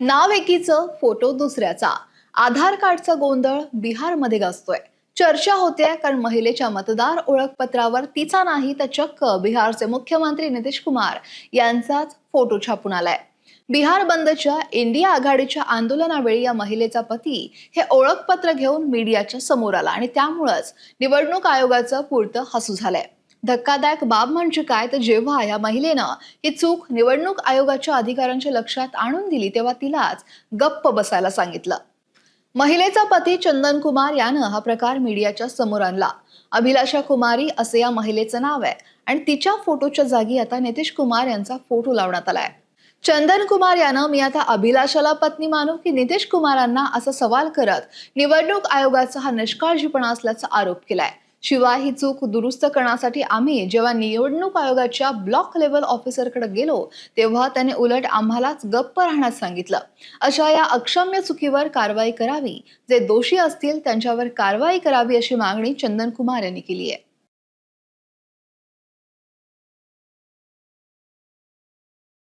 नाव एकीचं photo दुसऱ्याचा. आधार कार्डचा गोंधळ बिहारमध्ये गाजतोय. चर्चा होते कारण महिलेच्या मतदार ओळखपत्रावर तिचा नाही तर चक्क बिहारचे मुख्यमंत्री नितीश कुमार यांचाच फोटो छापून आलाय. बिहार बंदच्या इंडिया आघाडीच्या आंदोलनावेळी या महिलेचा पती हे ओळखपत्र घेऊन मीडियाच्या समोर आला आणि त्यामुळंच निवडणूक आयोगाचं पुरतं हसू झालंय. धक्कादायक बाब म्हणजे काय? तर जेव्हा या महिलेनं ही चूक निवडणूक आयोगाच्या अधिकाऱ्यांच्या लक्षात आणून दिली तेव्हा तिलाच गप्प बसायला सांगितलं. महिलेचा पती चंदन कुमार यानं हा प्रकार मीडियाच्या समोर आणला. अभिलाषा कुमारी असे या महिलेचं नाव आहे आणि तिच्या फोटोच्या जागी आता नितीश कुमार यांचा फोटो लावण्यात आलाय. चंदन कुमार यानं मी आता अभिलाषाला पत्नी मानू की नितीश कुमारांना असा सवाल करत निवडणूक आयोगाचा हा निष्काळजीपणा असल्याचा आरोप केलाय. शिवाय ही चूक दुरुस्त करण्यासाठी आम्ही जेव्हा निवडणूक आयोगाच्या ब्लॉक लेवल ऑफिसरकडे गेलो तेव्हा त्याने उलट आम्हालाच गप्प राहण्यास सांगितलं. अशा या अक्षम्य चुकीवर कारवाई करावी जे दोषी असतील त्यांच्यावर कारवाई करावी अशी मागणी चंदन कुमार यांनी केली आहे.